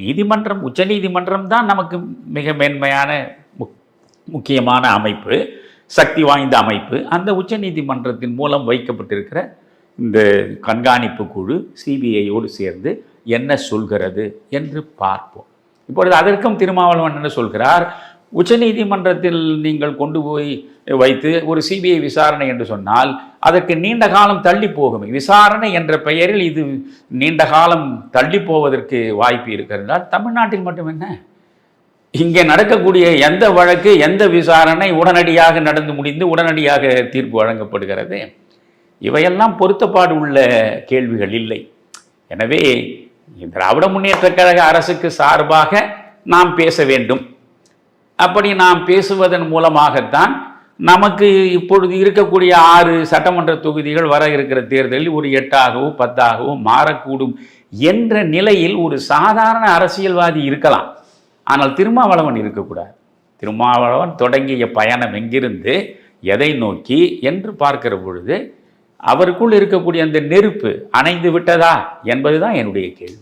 நீதிமன்றம் உச்ச நீதிமன்றம் தான் நமக்கு மிக மேன்மையான முக்- முக்கியமான அமைப்பு சக்தி வாய்ந்த அமைப்பு. அந்த உச்ச நீதிமன்றத்தின் மூலம் வைக்கப்பட்டிருக்கிற இந்த கண்காணிப்பு குழு சிபிஐயோடு சேர்ந்து என்ன சொல்கிறது என்று பார்ப்போம். இப்பொழுது அதற்கும் திருமாவளவன் என்ன சொல்கிறார்? உச்சநீதிமன்றத்தில் நீங்கள் கொண்டு போய் வைத்து ஒரு சிபிஐ விசாரணை என்று சொன்னால் அதற்கு நீண்ட காலம் தள்ளி போகும். விசாரணை என்ற பெயரில் இது நீண்ட காலம் தள்ளி போவதற்கு வாய்ப்பு இருக்கிறதால் தமிழ்நாட்டில் மட்டும் என்ன இங்கே நடக்கக்கூடிய எந்த வழக்கு எந்த விசாரணை உடனடியாக நடந்து முடிந்து உடனடியாக தீர்ப்பு வழங்கப்படுகிறது? இவையெல்லாம் பொருத்தப்பாடு உள்ள கேள்விகள் இல்லை. எனவே திராவிட முன்னேற்ற கழக அரசுக்கு சார்பாக நாம் பேச வேண்டும். அப்படி நாம் பேசுவதன் மூலமாகத்தான் நமக்கு இப்பொழுது இருக்கக்கூடிய ஆறு சட்டமன்ற தொகுதிகள் வர இருக்கிற தேர்தலில் ஒரு எட்டாகவோ பத்தாகவோ மாறக்கூடும் என்ற நிலையில் ஒரு சாதாரண அரசியல்வாதி இருக்கலாம். ஆனால் திருமாவளவன் இருக்கக்கூடாது. திருமாவளவன் தொடங்கிய பயணம் எங்கிருந்து எதை நோக்கி என்று பார்க்கிற பொழுது அவருக்குள் இருக்கக்கூடிய அந்த நெருப்பு அணைந்து விட்டதா என்பதுதான் என்னுடைய கேள்வி.